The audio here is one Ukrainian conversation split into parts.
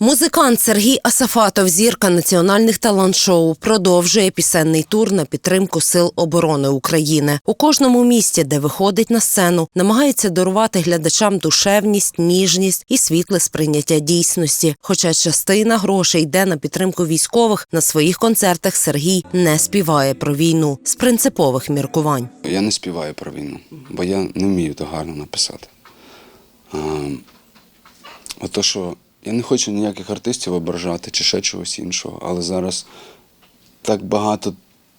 Музикант Сергій Асафатов, зірка національних талант-шоу, продовжує пісенний тур на підтримку Сил оборони України. У кожному місті, де виходить на сцену, намагається дарувати глядачам душевність, ніжність і світле сприйняття дійсності. Хоча частина грошей йде на підтримку військових, на своїх концертах Сергій не співає про війну з принципових міркувань. Я не співаю про війну, бо я не вмію то гарно написати. А, ото що я не хочу ніяких артистів ображати чи ще чогось іншого, але зараз так багато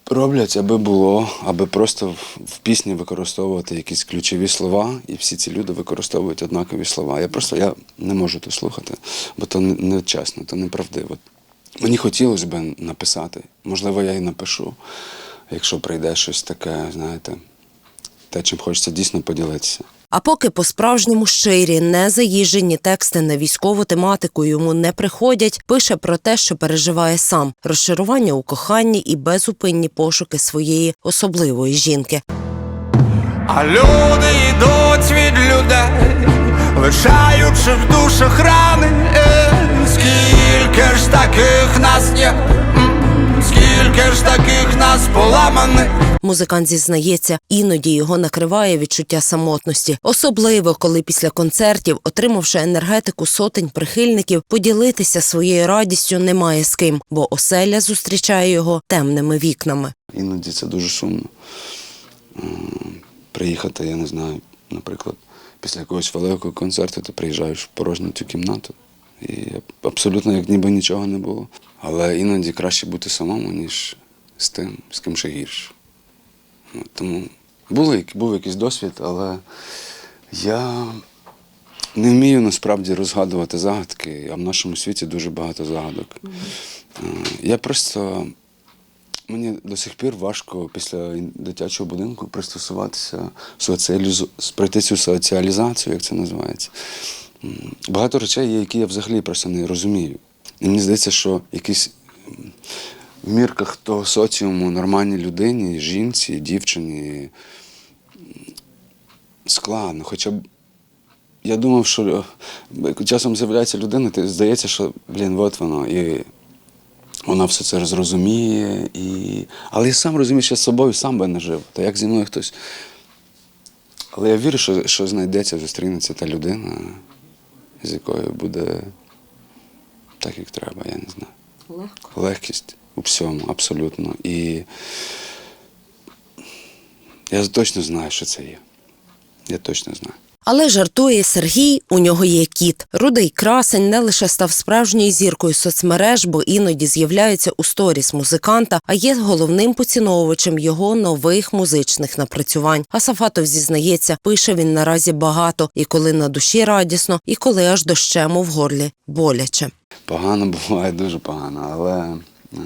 роблять, аби було, аби просто в, пісні використовувати якісь ключові слова, і всі ці люди використовують однакові слова. Я просто я не можу то слухати, бо то не чесно, то неправдиво. Мені хотілося б написати, можливо, я і напишу, якщо прийде щось таке, знаєте, те, чим хочеться дійсно поділитися. А поки по-справжньому щирі, незаїжджені тексти на військову тематику йому не приходять, пише про те, що переживає сам розчарування у коханні і безупинні пошуки своєї особливої жінки. А люди йдуть від людей, лишаючи в душах рани. Е, Скільки ж таких нас є, скільки ж таких нас поламаних. Музикант зізнається, іноді його накриває відчуття самотності, особливо коли після концертів, отримавши енергетику сотень прихильників, поділитися своєю радістю немає з ким, бо оселя зустрічає його темними вікнами. Іноді це дуже сумно. Приїхати, я не знаю, наприклад, після якогось великого концерту ти приїжджаєш в порожню цю кімнату. І абсолютно як ніби нічого не було. Але іноді краще бути самому, ніж з тим, з ким ще гірше. Тому були, був якийсь досвід, але я не вмію насправді розгадувати загадки, а в нашому світі дуже багато загадок. Е, Я просто Мені до сих пір важко після дитячого будинку пристосуватися, соціалізу... пройти цю соціалізацію, як це називається. Багато речей є, які я взагалі просто не розумію. І мені здається, що якісь в мірках того соціуму нормальній людині, жінці, дівчині складно. Хоча б я думав, що е, часом з'являється людина, ти здається, що блін, от воно. І вона все це зрозуміє. І... Але я сам розумію, що я з собою сам би не жив. Та як зі мною хтось. Але я вірю, що, що знайдеться, зустрінеться та людина, з якою буде так, як треба, я не знаю. Легко. Легкість у всьому, абсолютно. І я точно знаю, що це є. Я точно знаю. Але жартує Сергій, у нього є кіт. Рудий красень не лише став справжньою зіркою соцмереж, бо іноді з'являється у сторіс музиканта, а є головним поціновувачем його нових музичних напрацювань. А Сафатов зізнається, пише він наразі багато, і коли на душі радісно, і коли аж дощему в горлі боляче. Погано буває, дуже погано, але е,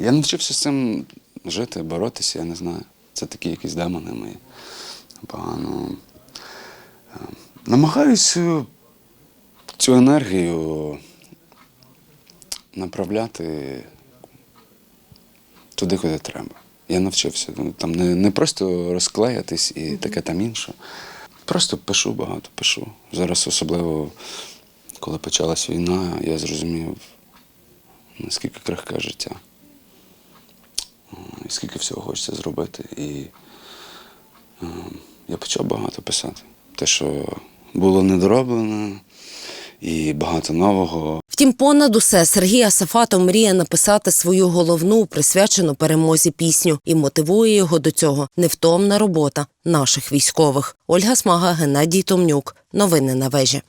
я навчився з цим жити, боротися, я не знаю. Це такі якісь демони мої. Погано. Е, намагаюся цю енергію направляти туди, куди треба. Я навчився. Ну, Там не, не просто розклеятись і таке там інше. Просто пишу багато, пишу. Зараз особливо, коли почалась війна, я зрозумів, наскільки крихке життя. І скільки всього хочеться зробити. І е, я почав багато писати. Те, що було недороблено, і багато нового. Втім, понад усе Сергій Асафатов мріє написати свою головну присвячену перемозі пісню і мотивує його до цього невтомна робота наших військових. Ольга Смага, Геннадій Томнюк. Новини на вежі.